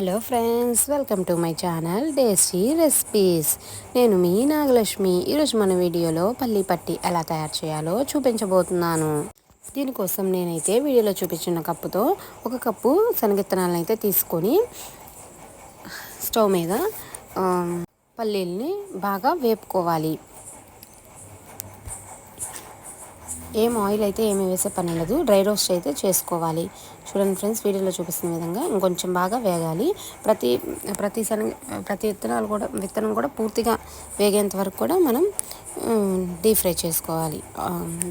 Hello friends welcome to my channel tasty recipes. నేను మీ నాగలక్ష్మి. ఈరోజు మన వీడియోలో పల్లి పట్టి ఎలా తయారు చేయాలో చూపించబోతున్నాను. దీనికోసం నేనైతే వీడియోలో చూపించిన కప్పుతో ఒక కప్పు శనగిత్తనాలను అయితే తీసుకొని స్టవ్ మీద పల్లీల్ని బాగా వేపుకోవాలి. ఏం ఆయిల్ అయితే ఏమి వేసే పని లేదు డ్రై రోస్ట్ అయితే చేసుకోవాలి. చూడండి ఫ్రెండ్స్ వీడియోలో చూపిస్తున్న విధంగా ఇంకొంచెం బాగా వేగాలి. ప్రతి ప్రతి శనగ ప్రతి విత్తనాలు కూడా విత్తనం కూడా పూర్తిగా వేగేంత వరకు కూడా మనం డీప్ ఫ్రై చేసుకోవాలి.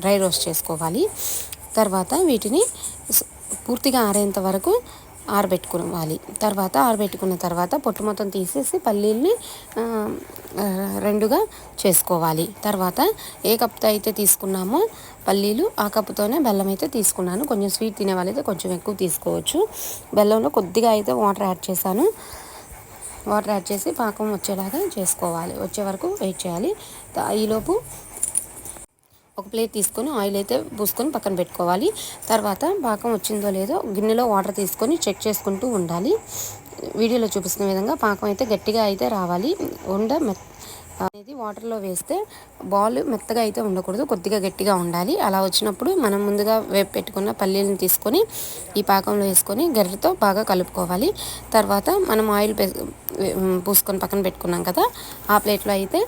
డ్రై రోస్ట్ చేసుకోవాలి. తర్వాత వీటిని పూర్తిగా ఆరేంత వరకు ఆరబెట్టుకోవాలి. తర్వాత ఆరబెట్టుకున్న తర్వాత పొట్టు మొత్తం తీసేసి పల్లీల్ని రెండుగా చేసుకోవాలి. తర్వాత ఏ కప్తో అయితే తీసుకున్నామో పల్లీలు ఆ కప్పుతోనే బెల్లం అయితే తీసుకున్నాను. కొంచెం స్వీట్ తినే వాళ్ళైతే కొంచెం ఎక్కువ తీసుకోవచ్చు. బెల్లంలో కొద్దిగా అయితే వాటర్ యాడ్ చేశాను. వాటర్ యాడ్ చేసి పాకం వచ్చేలాగా చేసుకోవాలి. వచ్చే వరకు వెయిట్ చేయాలి. ఈలోపు ఒక ప్లేట్ తీసుకొని ఆయిల్ అయితే పూసుకొని పక్కన పెట్టుకోవాలి. తర్వాత పాకం వచ్చిందో లేదో గిన్నెలో వాటర్ తీసుకొని చెక్ చేసుకుంటూ ఉండాలి. వీడియోలో చూపిస్తున్న విధంగా పాకం అయితే గట్టిగా అయితే రావాలి. ఉండ మెత్ అనేది వాటర్లో వేస్తే బాల్ మెత్తగా అయితే ఉండకూడదు. కొద్దిగా గట్టిగా ఉండాలి. అలా వచ్చినప్పుడు మనం ముందుగా వేపు పెట్టుకున్న పల్లీలను తీసుకొని ఈ పాకంలో వేసుకొని గర్రెతో బాగా కలుపుకోవాలి. తర్వాత మనం ఆయిల్ పూసుకొని పక్కన పెట్టుకున్నాం కదా ఆ ప్లేట్లో అయితే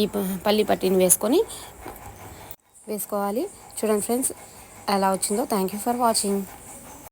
ఈ పల్లి పట్టీని వేసుకొని వేసుకోవాలి. చూడండి ఫ్రెండ్స్ ఎలా వచ్చిందో. Thank you for watching